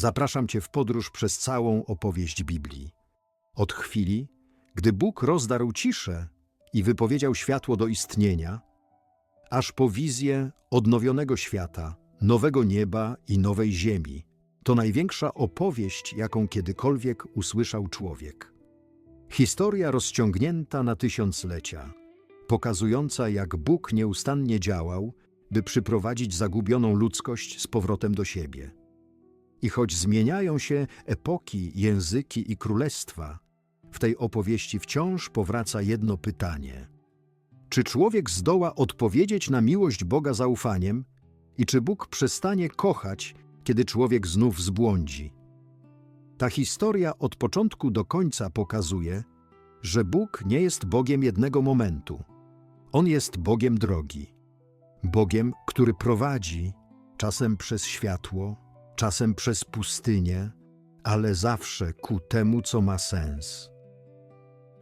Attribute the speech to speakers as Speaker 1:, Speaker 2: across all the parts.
Speaker 1: zapraszam Cię w podróż przez całą opowieść Biblii. Od chwili, gdy Bóg rozdarł ciszę i wypowiedział światło do istnienia, aż po wizję odnowionego świata, nowego nieba i nowej ziemi. To największa opowieść, jaką kiedykolwiek usłyszał człowiek. Historia rozciągnięta na tysiąclecia, pokazująca jak Bóg nieustannie działał, by przyprowadzić zagubioną ludzkość z powrotem do siebie. I choć zmieniają się epoki, języki i królestwa, w tej opowieści wciąż powraca jedno pytanie. Czy człowiek zdoła odpowiedzieć na miłość Boga zaufaniem i czy Bóg przestanie kochać, kiedy człowiek znów zbłądzi? Ta historia od początku do końca pokazuje, że Bóg nie jest Bogiem jednego momentu. On jest Bogiem drogi. Bogiem, który prowadzi, czasem przez światło, czasem przez pustynię, ale zawsze ku temu, co ma sens.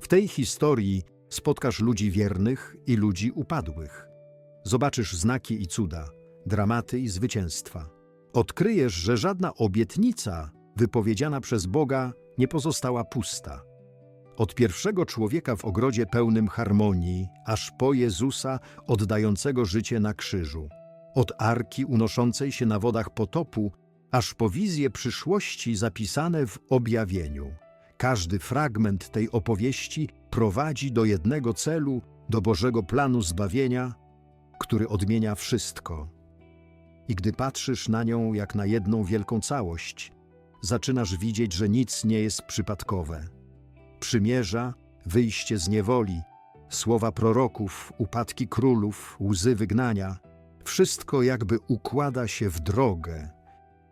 Speaker 1: W tej historii spotkasz ludzi wiernych i ludzi upadłych. Zobaczysz znaki i cuda, dramaty i zwycięstwa. Odkryjesz, że żadna obietnica wypowiedziana przez Boga nie pozostała pusta. Od pierwszego człowieka w ogrodzie pełnym harmonii, aż po Jezusa oddającego życie na krzyżu. Od arki unoszącej się na wodach potopu, aż po wizje przyszłości zapisane w objawieniu. Każdy fragment tej opowieści prowadzi do jednego celu, do Bożego planu zbawienia, który odmienia wszystko. I gdy patrzysz na nią jak na jedną wielką całość, zaczynasz widzieć, że nic nie jest przypadkowe. Przymierza, wyjście z niewoli, słowa proroków, upadki królów, łzy wygnania wszystko jakby układa się w drogę,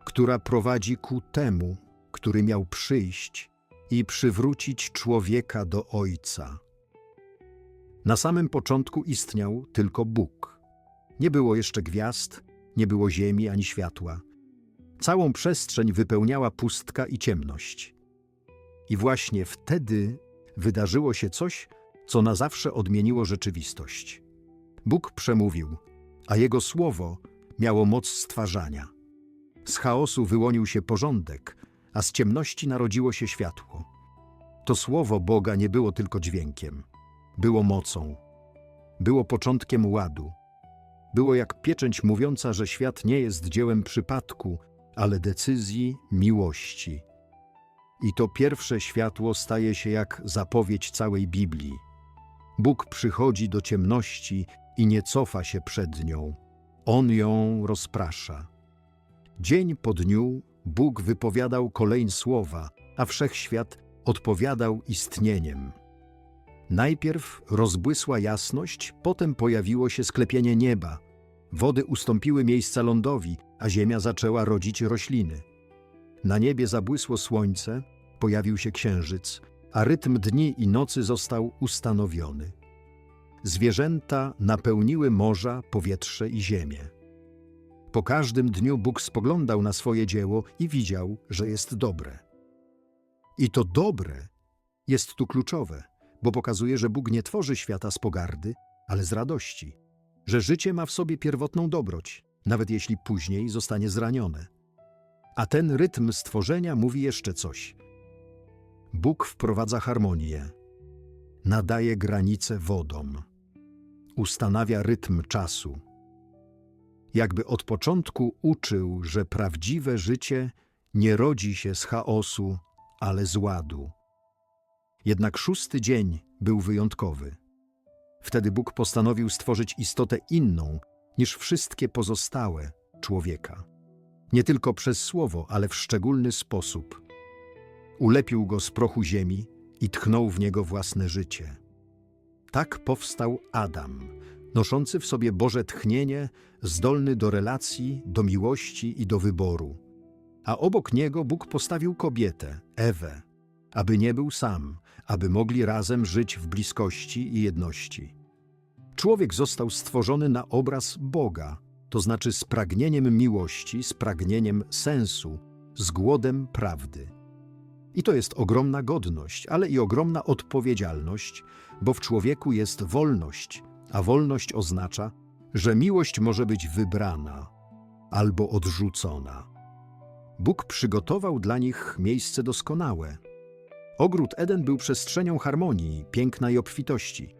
Speaker 1: która prowadzi ku temu, który miał przyjść i przywrócić człowieka do Ojca. Na samym początku istniał tylko Bóg. Nie było jeszcze gwiazd, nie było ziemi ani światła. Całą przestrzeń wypełniała pustka i ciemność. I właśnie wtedy wydarzyło się coś, co na zawsze odmieniło rzeczywistość. Bóg przemówił, a Jego słowo miało moc stwarzania. Z chaosu wyłonił się porządek, a z ciemności narodziło się światło. To słowo Boga nie było tylko dźwiękiem, było mocą, było początkiem ładu. Było jak pieczęć mówiąca, że świat nie jest dziełem przypadku, ale decyzji miłości. I to pierwsze światło staje się jak zapowiedź całej Biblii. Bóg przychodzi do ciemności i nie cofa się przed nią. On ją rozprasza. Dzień po dniu Bóg wypowiadał kolejne słowa, a wszechświat odpowiadał istnieniem. Najpierw rozbłysła jasność, potem pojawiło się sklepienie nieba. Wody ustąpiły miejsca lądowi, a ziemia zaczęła rodzić rośliny. Na niebie zabłysło słońce, pojawił się księżyc, a rytm dni i nocy został ustanowiony. Zwierzęta napełniły morza, powietrze i ziemię. Po każdym dniu Bóg spoglądał na swoje dzieło i widział, że jest dobre. I to dobre jest tu kluczowe, bo pokazuje, że Bóg nie tworzy świata z pogardy, ale z radości, że życie ma w sobie pierwotną dobroć, nawet jeśli później zostanie zranione. A ten rytm stworzenia mówi jeszcze coś. Bóg wprowadza harmonię, nadaje granice wodom, ustanawia rytm czasu. Jakby od początku uczył, że prawdziwe życie nie rodzi się z chaosu, ale z ładu. Jednak szósty dzień był wyjątkowy. Wtedy Bóg postanowił stworzyć istotę inną niż wszystkie pozostałe człowieka. Nie tylko przez słowo, ale w szczególny sposób. Ulepił go z prochu ziemi i tchnął w niego własne życie. Tak powstał Adam, noszący w sobie Boże tchnienie, zdolny do relacji, do miłości i do wyboru. A obok niego Bóg postawił kobietę, Ewę, aby nie był sam, aby mogli razem żyć w bliskości i jedności. Człowiek został stworzony na obraz Boga, to znaczy z pragnieniem miłości, z pragnieniem sensu, z głodem prawdy. I to jest ogromna godność, ale i ogromna odpowiedzialność, bo w człowieku jest wolność, a wolność oznacza, że miłość może być wybrana albo odrzucona. Bóg przygotował dla nich miejsce doskonałe. Ogród Eden był przestrzenią harmonii, piękna i obfitości.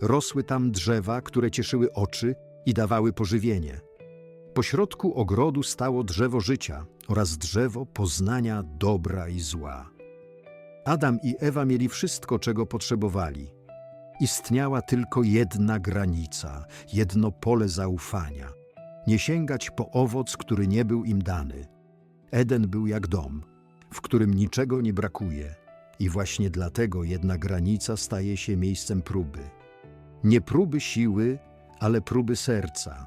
Speaker 1: Rosły tam drzewa, które cieszyły oczy i dawały pożywienie. Pośrodku ogrodu stało drzewo życia oraz drzewo poznania dobra i zła. Adam i Ewa mieli wszystko, czego potrzebowali. Istniała tylko jedna granica, jedno pole zaufania. Nie sięgać po owoc, który nie był im dany. Eden był jak dom, w którym niczego nie brakuje, i właśnie dlatego jedna granica staje się miejscem próby. Nie próby siły, ale próby serca,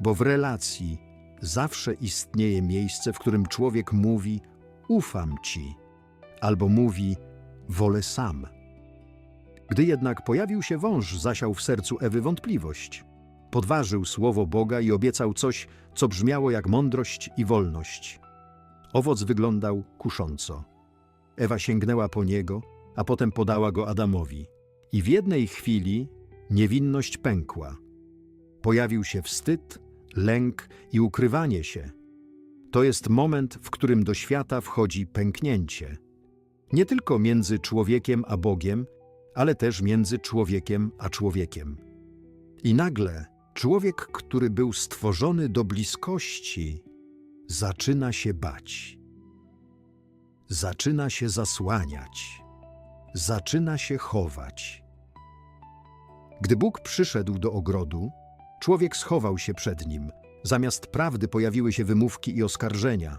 Speaker 1: bo w relacji zawsze istnieje miejsce, w którym człowiek mówi: Ufam ci, albo mówi: Wolę sam. Gdy jednak pojawił się wąż, zasiał w sercu Ewy wątpliwość. Podważył słowo Boga i obiecał coś, co brzmiało jak mądrość i wolność. Owoc wyglądał kusząco. Ewa sięgnęła po niego, a potem podała go Adamowi. I w jednej chwili niewinność pękła. Pojawił się wstyd, lęk i ukrywanie się. To jest moment, w którym do świata wchodzi pęknięcie. Nie tylko między człowiekiem a Bogiem, ale też między człowiekiem a człowiekiem. I nagle człowiek, który był stworzony do bliskości, zaczyna się bać. Zaczyna się zasłaniać. Zaczyna się chować. Gdy Bóg przyszedł do ogrodu, człowiek schował się przed nim. Zamiast prawdy pojawiły się wymówki i oskarżenia.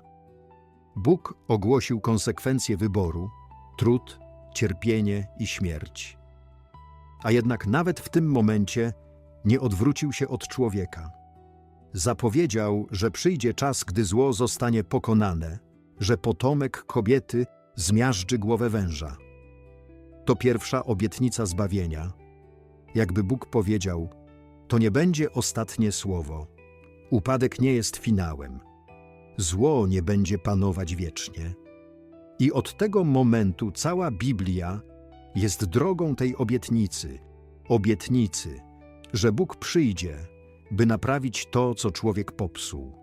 Speaker 1: Bóg ogłosił konsekwencje wyboru, trud, cierpienie i śmierć. A jednak nawet w tym momencie nie odwrócił się od człowieka. Zapowiedział, że przyjdzie czas, gdy zło zostanie pokonane, że potomek kobiety zmiażdży głowę węża. To pierwsza obietnica zbawienia. Jakby Bóg powiedział: To nie będzie ostatnie słowo. Upadek nie jest finałem. Zło nie będzie panować wiecznie. I od tego momentu cała Biblia jest drogą tej obietnicy, obietnicy, że Bóg przyjdzie, by naprawić to, co człowiek popsuł.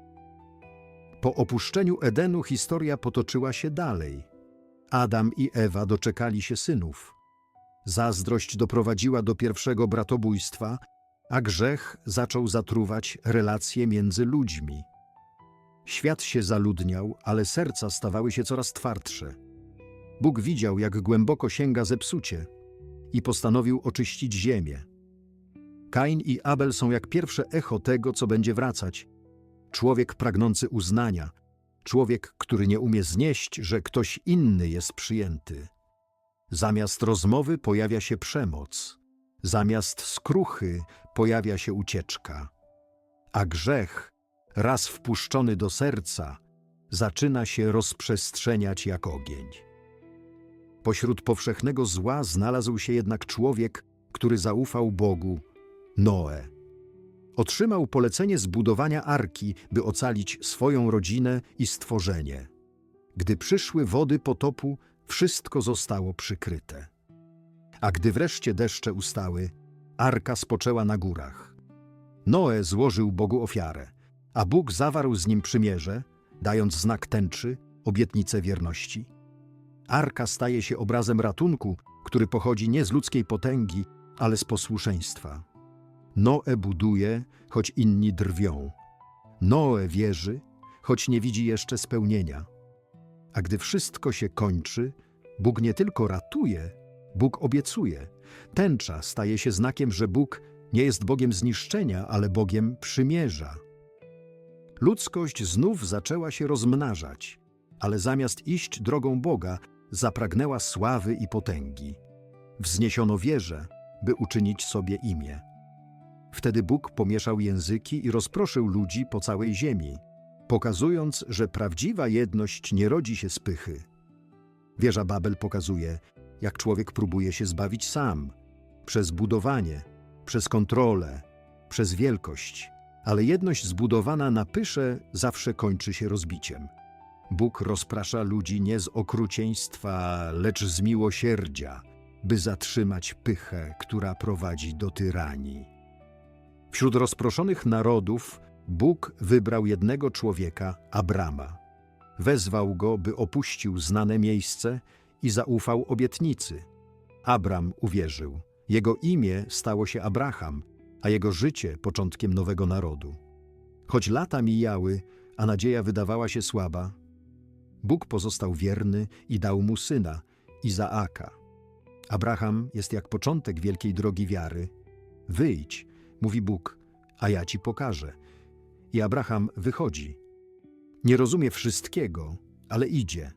Speaker 1: Po opuszczeniu Edenu historia potoczyła się dalej. Adam i Ewa doczekali się synów. Zazdrość doprowadziła do pierwszego bratobójstwa, a grzech zaczął zatruwać relacje między ludźmi. Świat się zaludniał, ale serca stawały się coraz twardsze. Bóg widział, jak głęboko sięga zepsucie i postanowił oczyścić ziemię. Kain i Abel są jak pierwsze echo tego, co będzie wracać. Człowiek pragnący uznania, człowiek, który nie umie znieść, że ktoś inny jest przyjęty. Zamiast rozmowy pojawia się przemoc, zamiast skruchy pojawia się ucieczka. A grzech, raz wpuszczony do serca, zaczyna się rozprzestrzeniać jak ogień. Pośród powszechnego zła znalazł się jednak człowiek, który zaufał Bogu, Noe. Otrzymał polecenie zbudowania arki, by ocalić swoją rodzinę i stworzenie. Gdy przyszły wody potopu, wszystko zostało przykryte. A gdy wreszcie deszcze ustały, arka spoczęła na górach. Noe złożył Bogu ofiarę, a Bóg zawarł z nim przymierze, dając znak tęczy, obietnicę wierności. Arka staje się obrazem ratunku, który pochodzi nie z ludzkiej potęgi, ale z posłuszeństwa. Noe buduje, choć inni drwią. Noe wierzy, choć nie widzi jeszcze spełnienia. A gdy wszystko się kończy, Bóg nie tylko ratuje, Bóg obiecuje. Tęcza staje się znakiem, że Bóg nie jest Bogiem zniszczenia, ale Bogiem przymierza. Ludzkość znów zaczęła się rozmnażać, ale zamiast iść drogą Boga, zapragnęła sławy i potęgi. Wzniesiono wieżę, by uczynić sobie imię. Wtedy Bóg pomieszał języki i rozproszył ludzi po całej ziemi, pokazując, że prawdziwa jedność nie rodzi się z pychy. Wieża Babel pokazuje, jak człowiek próbuje się zbawić sam, przez budowanie, przez kontrolę, przez wielkość, ale jedność zbudowana na pysze zawsze kończy się rozbiciem. Bóg rozprasza ludzi nie z okrucieństwa, lecz z miłosierdzia, by zatrzymać pychę, która prowadzi do tyranii. Wśród rozproszonych narodów Bóg wybrał jednego człowieka, Abrama. wezwał go, by opuścił znane miejsce i zaufał obietnicy. Abram uwierzył. Jego imię stało się Abraham, a jego życie początkiem nowego narodu. Choć lata mijały, a nadzieja wydawała się słaba, Bóg pozostał wierny i dał mu syna, Izaaka. Abraham jest jak początek wielkiej drogi wiary. Wyjdź, mówi Bóg, a ja ci pokażę. I Abraham wychodzi. Nie rozumie wszystkiego, ale idzie.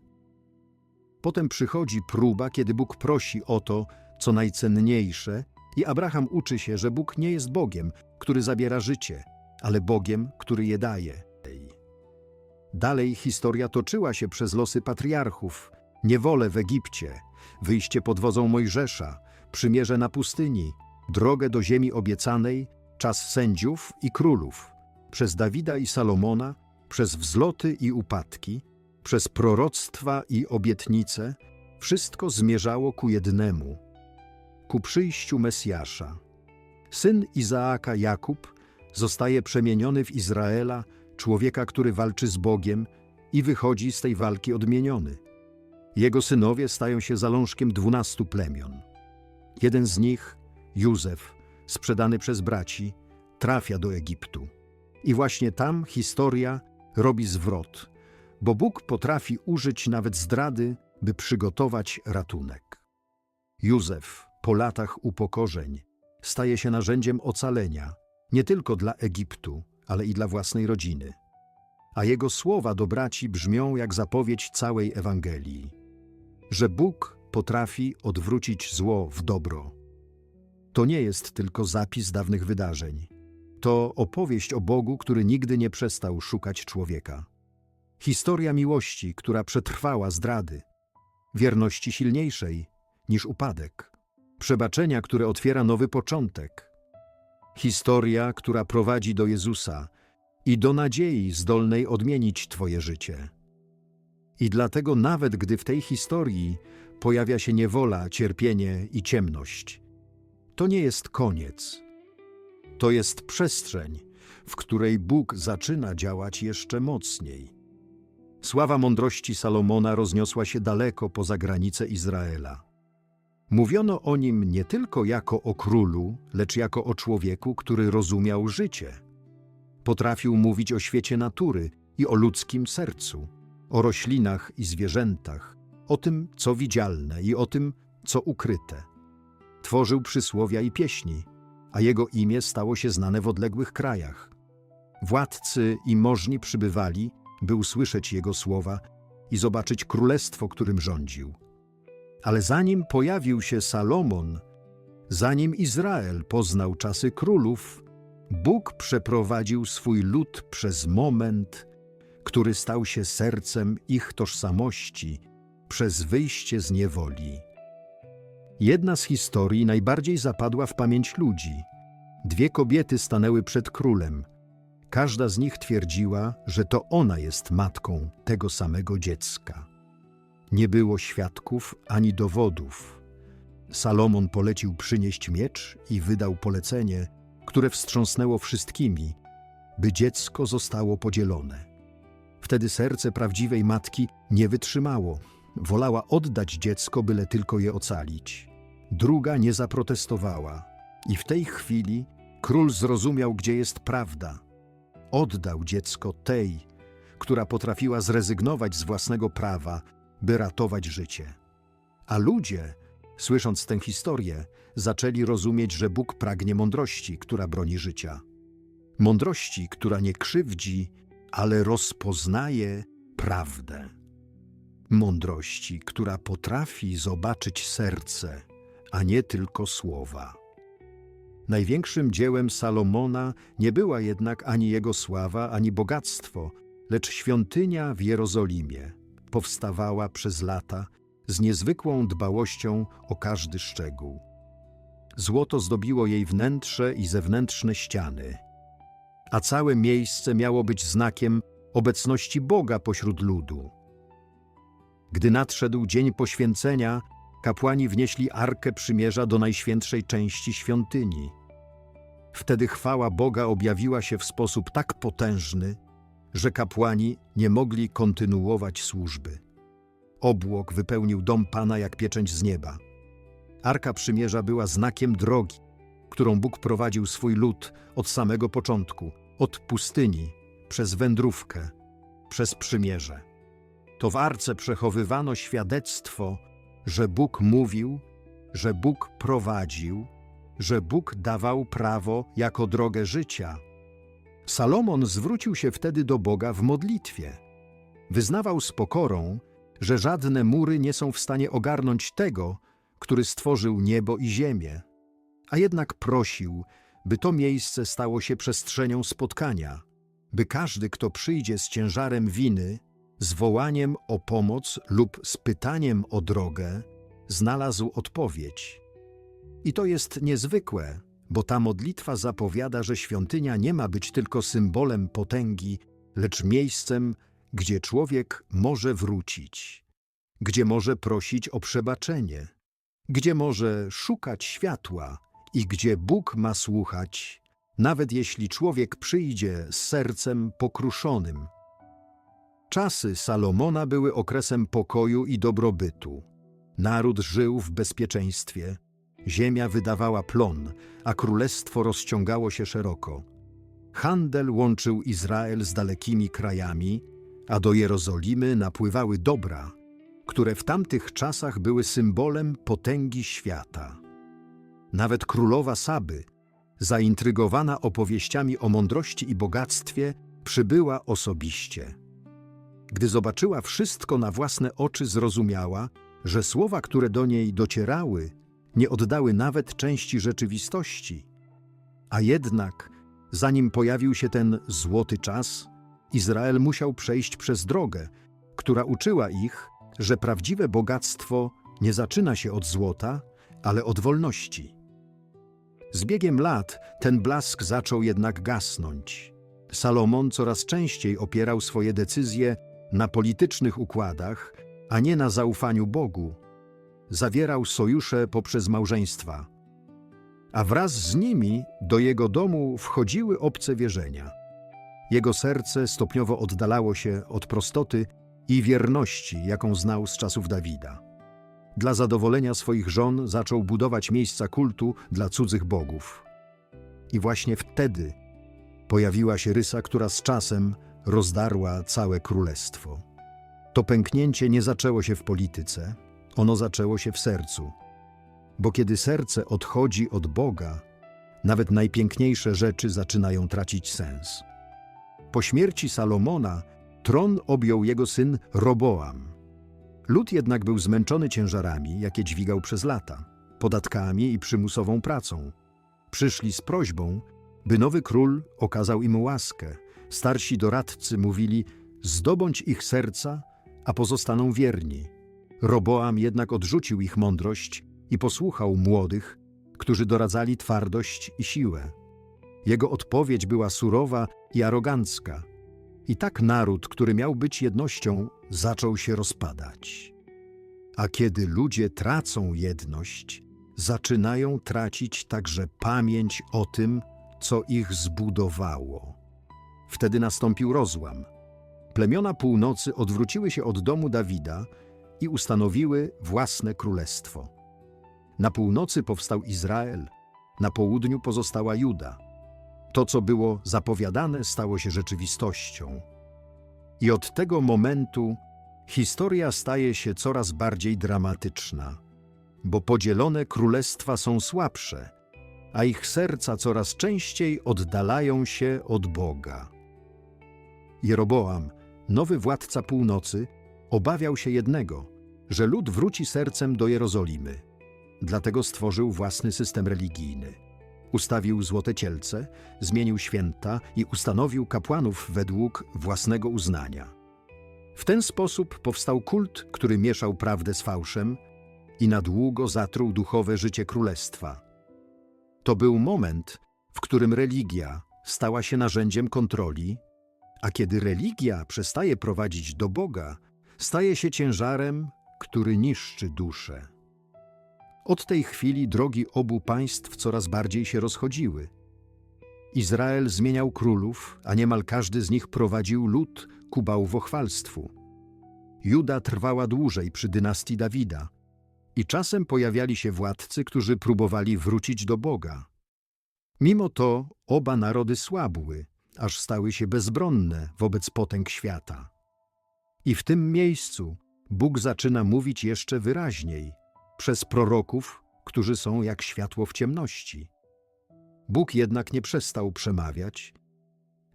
Speaker 1: Potem przychodzi próba, kiedy Bóg prosi o to, co najcenniejsze, i Abraham uczy się, że Bóg nie jest Bogiem, który zabiera życie, ale Bogiem, który je daje. Dalej historia toczyła się przez losy patriarchów, niewolę w Egipcie, wyjście pod wodzą Mojżesza, przymierze na pustyni, drogę do ziemi obiecanej, czas sędziów i królów, przez Dawida i Salomona, przez wzloty i upadki, przez proroctwa i obietnice, wszystko zmierzało ku jednemu, ku przyjściu Mesjasza. Syn Izaaka Jakub zostaje przemieniony w Izraela, człowieka, który walczy z Bogiem i wychodzi z tej walki odmieniony. Jego synowie stają się zalążkiem dwunastu plemion. Jeden z nich, Józef, sprzedany przez braci, trafia do Egiptu. I właśnie tam historia robi zwrot, bo Bóg potrafi użyć nawet zdrady, by przygotować ratunek. Józef, po latach upokorzeń, staje się narzędziem ocalenia nie tylko dla Egiptu, ale i dla własnej rodziny. A jego słowa do braci brzmią jak zapowiedź całej Ewangelii, że Bóg potrafi odwrócić zło w dobro. To nie jest tylko zapis dawnych wydarzeń. To opowieść o Bogu, który nigdy nie przestał szukać człowieka. Historia miłości, która przetrwała zdrady, wierności silniejszej niż upadek, przebaczenia, które otwiera nowy początek, Historia, która prowadzi do Jezusa i do nadziei zdolnej odmienić Twoje życie. I dlatego nawet gdy w tej historii pojawia się niewola, cierpienie i ciemność, to nie jest koniec. To jest przestrzeń, w której Bóg zaczyna działać jeszcze mocniej. Sława mądrości Salomona rozniosła się daleko poza granice Izraela. Mówiono o nim nie tylko jako o królu, lecz jako o człowieku, który rozumiał życie. Potrafił mówić o świecie natury i o ludzkim sercu, o roślinach i zwierzętach, o tym, co widzialne i o tym, co ukryte. Tworzył przysłowia i pieśni, a jego imię stało się znane w odległych krajach. Władcy i możni przybywali, by usłyszeć jego słowa i zobaczyć królestwo, którym rządził. Ale zanim pojawił się Salomon, zanim Izrael poznał czasy królów, Bóg przeprowadził swój lud przez moment, który stał się sercem ich tożsamości przez wyjście z niewoli. Jedna z historii najbardziej zapadła w pamięć ludzi. Dwie kobiety stanęły przed królem. Każda z nich twierdziła, że to ona jest matką tego samego dziecka. Nie było świadków ani dowodów. Salomon polecił przynieść miecz i wydał polecenie, które wstrząsnęło wszystkimi, by dziecko zostało podzielone. Wtedy serce prawdziwej matki nie wytrzymało. Wolała oddać dziecko, byle tylko je ocalić. Druga nie zaprotestowała. I w tej chwili król zrozumiał, gdzie jest prawda. Oddał dziecko tej, która potrafiła zrezygnować z własnego prawa by ratować życie. A ludzie, słysząc tę historię, zaczęli rozumieć, że Bóg pragnie mądrości, która broni życia. Mądrości, która nie krzywdzi, ale rozpoznaje prawdę. Mądrości, która potrafi zobaczyć serce, a nie tylko słowa. Największym dziełem Salomona nie była jednak ani jego sława, ani bogactwo, lecz świątynia w Jerozolimie, powstawała przez lata z niezwykłą dbałością o każdy szczegół. Złoto zdobiło jej wnętrze i zewnętrzne ściany, a całe miejsce miało być znakiem obecności Boga pośród ludu. Gdy nadszedł dzień poświęcenia, kapłani wnieśli Arkę Przymierza do najświętszej części świątyni. Wtedy chwała Boga objawiła się w sposób tak potężny, że kapłani nie mogli kontynuować służby. Obłok wypełnił dom Pana jak pieczęć z nieba. Arka Przymierza była znakiem drogi, którą Bóg prowadził swój lud od samego początku, od pustyni, przez wędrówkę, przez przymierze. To w arce przechowywano świadectwo, że Bóg mówił, że Bóg prowadził, że Bóg dawał prawo jako drogę życia. Salomon zwrócił się wtedy do Boga w modlitwie. Wyznawał z pokorą, że żadne mury nie są w stanie ogarnąć tego, który stworzył niebo i ziemię, a jednak prosił, by to miejsce stało się przestrzenią spotkania, by każdy, kto przyjdzie z ciężarem winy, z wołaniem o pomoc lub z pytaniem o drogę, znalazł odpowiedź. I to jest niezwykłe, bo ta modlitwa zapowiada, że świątynia nie ma być tylko symbolem potęgi, lecz miejscem, gdzie człowiek może wrócić, gdzie może prosić o przebaczenie, gdzie może szukać światła i gdzie Bóg ma słuchać, nawet jeśli człowiek przyjdzie z sercem pokruszonym. Czasy Salomona były okresem pokoju i dobrobytu. Naród żył w bezpieczeństwie, ziemia wydawała plon, a królestwo rozciągało się szeroko. Handel łączył Izrael z dalekimi krajami, a do Jerozolimy napływały dobra, które w tamtych czasach były symbolem potęgi świata. Nawet królowa Saby, zaintrygowana opowieściami o mądrości i bogactwie, przybyła osobiście. Gdy zobaczyła wszystko na własne oczy, zrozumiała, że słowa, które do niej docierały, nie oddały nawet części rzeczywistości. A jednak, zanim pojawił się ten złoty czas, Izrael musiał przejść przez drogę, która uczyła ich, że prawdziwe bogactwo nie zaczyna się od złota, ale od wolności. Z biegiem lat ten blask zaczął jednak gasnąć. Salomon coraz częściej opierał swoje decyzje na politycznych układach, a nie na zaufaniu Bogu. Zawierał sojusze poprzez małżeństwa, a wraz z nimi do jego domu wchodziły obce wierzenia. Jego serce stopniowo oddalało się od prostoty i wierności, jaką znał z czasów Dawida. Dla zadowolenia swoich żon zaczął budować miejsca kultu dla cudzych bogów. I właśnie wtedy pojawiła się rysa, która z czasem rozdarła całe królestwo. To pęknięcie nie zaczęło się w polityce, ono zaczęło się w sercu. Bo kiedy serce odchodzi od Boga, nawet najpiękniejsze rzeczy zaczynają tracić sens. Po śmierci Salomona tron objął jego syn Roboam. Lud jednak był zmęczony ciężarami, jakie dźwigał przez lata, podatkami i przymusową pracą. Przyszli z prośbą, by nowy król okazał im łaskę. Starsi doradcy mówili: Zdobądź ich serca, a pozostaną wierni. Roboam jednak odrzucił ich mądrość i posłuchał młodych, którzy doradzali twardość i siłę. Jego odpowiedź była surowa i arogancka. I tak naród, który miał być jednością, zaczął się rozpadać. A kiedy ludzie tracą jedność, zaczynają tracić także pamięć o tym, co ich zbudowało. Wtedy nastąpił rozłam. Plemiona północy odwróciły się od domu Dawida i ustanowiły własne królestwo. Na północy powstał Izrael, na południu pozostała Juda. To, co było zapowiadane, stało się rzeczywistością. I od tego momentu historia staje się coraz bardziej dramatyczna, bo podzielone królestwa są słabsze, a ich serca coraz częściej oddalają się od Boga. Jeroboam, nowy władca północy, obawiał się jednego, że lud wróci sercem do Jerozolimy. Dlatego stworzył własny system religijny. Ustawił złote cielce, zmienił święta i ustanowił kapłanów według własnego uznania. W ten sposób powstał kult, który mieszał prawdę z fałszem i na długo zatruł duchowe życie królestwa. To był moment, w którym religia stała się narzędziem kontroli, a kiedy religia przestaje prowadzić do Boga, staje się ciężarem, który niszczy duszę. Od tej chwili drogi obu państw coraz bardziej się rozchodziły. Izrael zmieniał królów, a niemal każdy z nich prowadził lud ku bałwochwalstwu. Juda trwała dłużej przy dynastii Dawida i czasem pojawiali się władcy, którzy próbowali wrócić do Boga. Mimo to oba narody słabły, aż stały się bezbronne wobec potęg świata. I w tym miejscu Bóg zaczyna mówić jeszcze wyraźniej, przez proroków, którzy są jak światło w ciemności. Bóg jednak nie przestał przemawiać.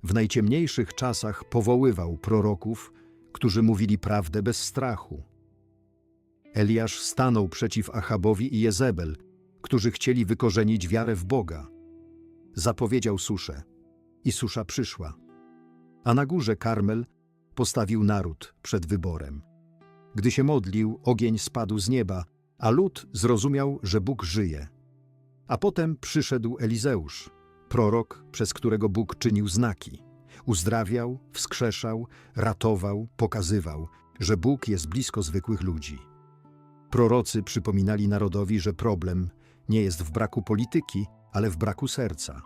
Speaker 1: W najciemniejszych czasach powoływał proroków, którzy mówili prawdę bez strachu. Eliasz stanął przeciw Achabowi i Jezebel, którzy chcieli wykorzenić wiarę w Boga. Zapowiedział suszę i susza przyszła. A na górze Karmel postawił naród przed wyborem. Gdy się modlił, ogień spadł z nieba, a lud zrozumiał, że Bóg żyje. A potem przyszedł Elizeusz, prorok, przez którego Bóg czynił znaki. Uzdrawiał, wskrzeszał, ratował, pokazywał, że Bóg jest blisko zwykłych ludzi. Prorocy przypominali narodowi, że problem nie jest w braku polityki, ale w braku serca,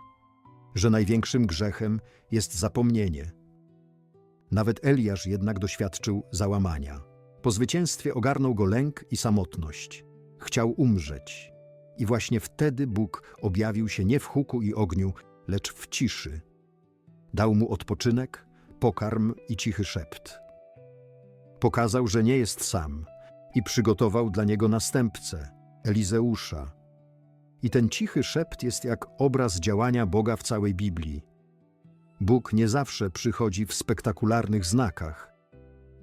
Speaker 1: że największym grzechem jest zapomnienie. Nawet Eliasz jednak doświadczył załamania. Po zwycięstwie ogarnął go lęk i samotność. Chciał umrzeć. I właśnie wtedy Bóg objawił się nie w huku i ogniu, lecz w ciszy. Dał mu odpoczynek, pokarm i cichy szept. Pokazał, że nie jest sam i przygotował dla niego następcę, Elizeusza. I ten cichy szept jest jak obraz działania Boga w całej Biblii. Bóg nie zawsze przychodzi w spektakularnych znakach.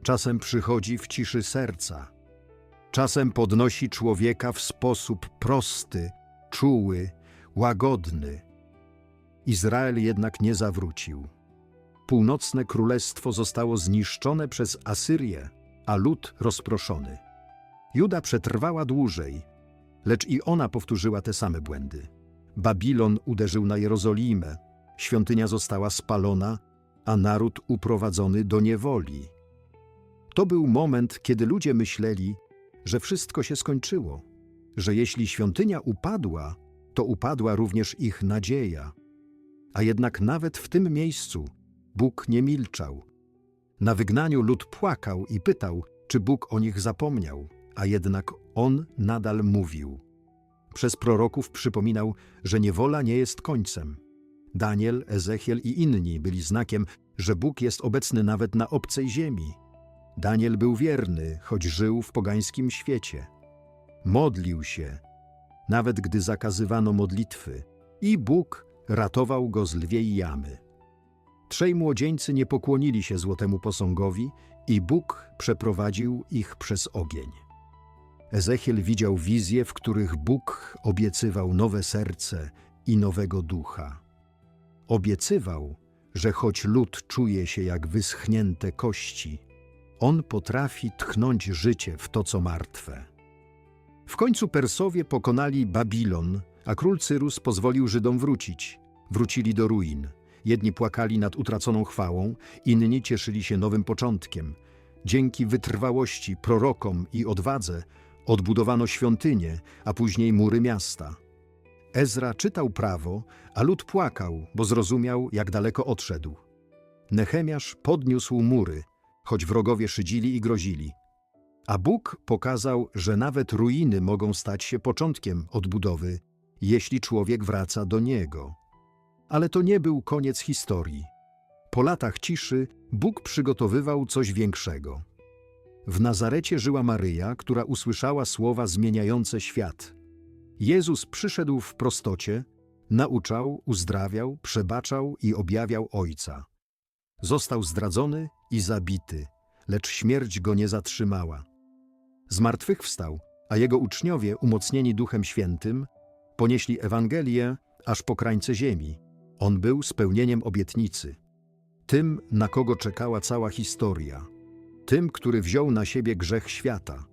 Speaker 1: Czasem przychodzi w ciszy serca. Czasem podnosi człowieka w sposób prosty, czuły, łagodny. Izrael jednak nie zawrócił. Północne królestwo zostało zniszczone przez Asyrię, a lud rozproszony. Juda przetrwała dłużej, lecz i ona powtórzyła te same błędy. Babilon uderzył na Jerozolimę, świątynia została spalona, a naród uprowadzony do niewoli. To był moment, kiedy ludzie myśleli, że wszystko się skończyło, że jeśli świątynia upadła, to upadła również ich nadzieja. A jednak nawet w tym miejscu Bóg nie milczał. Na wygnaniu lud płakał i pytał, czy Bóg o nich zapomniał, a jednak on nadal mówił. Przez proroków przypominał, że niewola nie jest końcem. Daniel, Ezechiel i inni byli znakiem, że Bóg jest obecny nawet na obcej ziemi. Daniel był wierny, choć żył w pogańskim świecie. Modlił się, nawet gdy zakazywano modlitwy, i Bóg ratował go z lwiej jamy. Trzej młodzieńcy nie pokłonili się złotemu posągowi i Bóg przeprowadził ich przez ogień. Ezechiel widział wizje, w których Bóg obiecywał nowe serce i nowego ducha. Obiecywał, że choć lud czuje się jak wyschnięte kości, on potrafi tchnąć życie w to, co martwe. W końcu Persowie pokonali Babilon, a król Cyrus pozwolił Żydom wrócić. Wrócili do ruin. Jedni płakali nad utraconą chwałą, inni cieszyli się nowym początkiem. Dzięki wytrwałości, prorokom i odwadze odbudowano świątynię, a później mury miasta. Ezra czytał prawo, a lud płakał, bo zrozumiał, jak daleko odszedł. Nehemiasz podniósł mury, choć wrogowie szydzili i grozili. A Bóg pokazał, że nawet ruiny mogą stać się początkiem odbudowy, jeśli człowiek wraca do Niego. Ale to nie był koniec historii. Po latach ciszy Bóg przygotowywał coś większego. W Nazarecie żyła Maryja, która usłyszała słowa zmieniające świat. Jezus przyszedł w prostocie, nauczał, uzdrawiał, przebaczał i objawiał Ojca. Został zdradzony i zabity, lecz śmierć go nie zatrzymała. Zmartwychwstał, a jego uczniowie, umocnieni Duchem Świętym, ponieśli Ewangelię aż po krańce ziemi. On był spełnieniem obietnicy. Tym, na kogo czekała cała historia. Tym, który wziął na siebie grzech świata.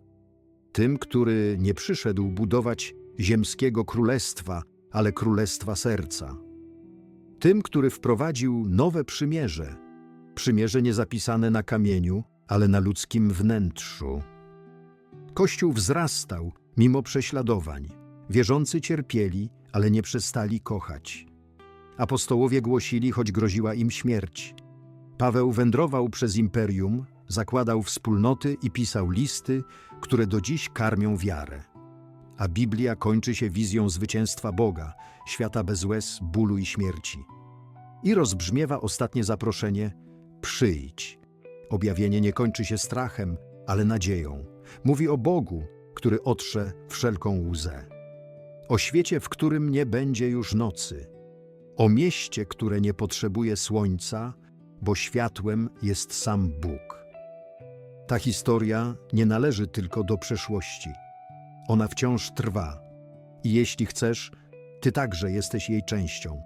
Speaker 1: Tym, który nie przyszedł budować ziemskiego królestwa, ale królestwa serca. Tym, który wprowadził nowe przymierze, przymierze nie zapisane na kamieniu, ale na ludzkim wnętrzu. Kościół wzrastał mimo prześladowań. Wierzący cierpieli, ale nie przestali kochać. Apostołowie głosili, choć groziła im śmierć. Paweł wędrował przez imperium, zakładał wspólnoty i pisał listy, które do dziś karmią wiarę. A Biblia kończy się wizją zwycięstwa Boga, świata bez łez, bólu i śmierci. I rozbrzmiewa ostatnie zaproszenie: przyjdź. Objawienie nie kończy się strachem, ale nadzieją. Mówi o Bogu, który otrze wszelką łzę. O świecie, w którym nie będzie już nocy. O mieście, które nie potrzebuje słońca, bo światłem jest sam Bóg. Ta historia nie należy tylko do przeszłości. Ona wciąż trwa. I jeśli chcesz, ty także jesteś jej częścią.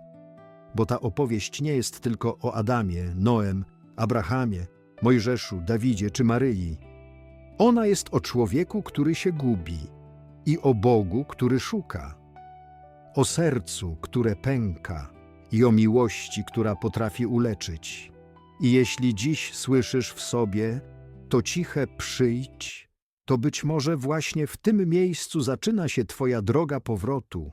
Speaker 1: Bo ta opowieść nie jest tylko o Adamie, Noem, Abrahamie, Mojżeszu, Dawidzie czy Maryi. Ona jest o człowieku, który się gubi i o Bogu, który szuka. O sercu, które pęka i o miłości, która potrafi uleczyć. I jeśli dziś słyszysz w sobie to ciche przyjdź, to być może właśnie w tym miejscu zaczyna się Twoja droga powrotu